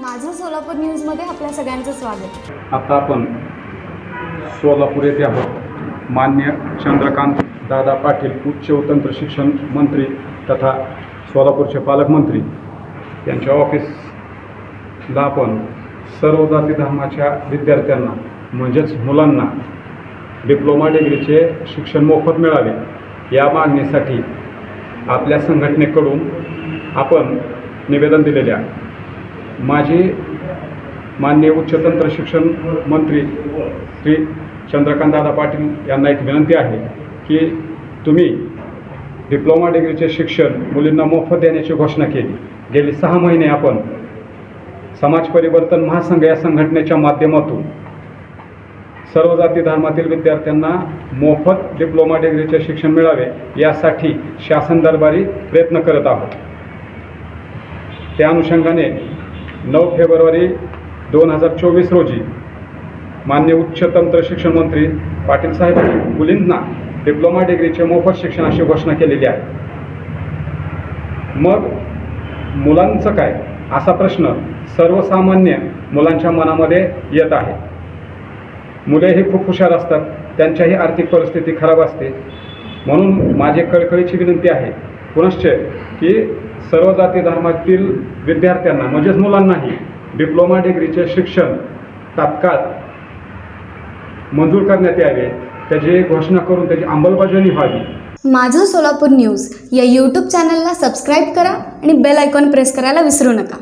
सोलापूर न्यूजमध्ये आपल्या सगळ्यांचं स्वागत. आता आपण सोलापूर येथे आहोत. मान्य चंद्रकांत दादा पाटील उच्च व तंत्र शिक्षण मंत्री तथा सोलापूरचे पालकमंत्री. यांच्या ऑफिसला आपण सर्व जाती धर्माच्या विद्यार्थ्यांना म्हणजेच मुलांना डिप्लोमा डिग्रीचे शिक्षण मोफत मिळावे या मागणीसाठी आपल्या संघटनेकडून आपण निवेदन दिलेले आहे. माझी माननीय उच्चतंत्र शिक्षण मंत्री श्री चंद्रकांतदादा पाटील यांना एक विनंती आहे की तुम्ही डिप्लोमा डिग्रीचे शिक्षण मुलींना मोफत देण्याची घोषणा केली. गेली सहा महिने आपण समाज परिवर्तन महासंघ या संघटनेच्या माध्यमातून सर्व जाती धर्मातील विद्यार्थ्यांना मोफत डिप्लोमा डिग्रीचे शिक्षण मिळावे यासाठी शासन दरबारी प्रयत्न करत आहोत. त्या अनुषंगाने नऊ फेब्रुवारी दोन हजार चोवीस रोजी मान्य उच्च तंत्र शिक्षण मंत्री पाटील साहेबांनी मुलींना डिप्लोमा डिग्रीचे मोफत शिक्षणाची घोषणा केलेली आहे. मग मुलांचं काय? असा प्रश्न सर्वसामान्य मुलांच्या मनामध्ये येत आहे. मुलेही खूप हुशार असतात त्यांच्याही आर्थिक परिस्थिती खराब असते. म्हणून माझी कळकळीची विनंती आहे पुनश्च की सर्व जाती धर्मातील विद्यार्थ्यांना म्हणजेच मुलांनाही डिप्लोमा डिग्रीचे शिक्षण तात्काळ मंजूर करण्यात यावे त्याची घोषणा करून त्याची अंमलबजावणी व्हावी. माझं सोलापूर न्यूज या यूट्यूब चॅनलला सबस्क्राईब करा आणि बेल आयकॉन प्रेस करायला विसरू नका.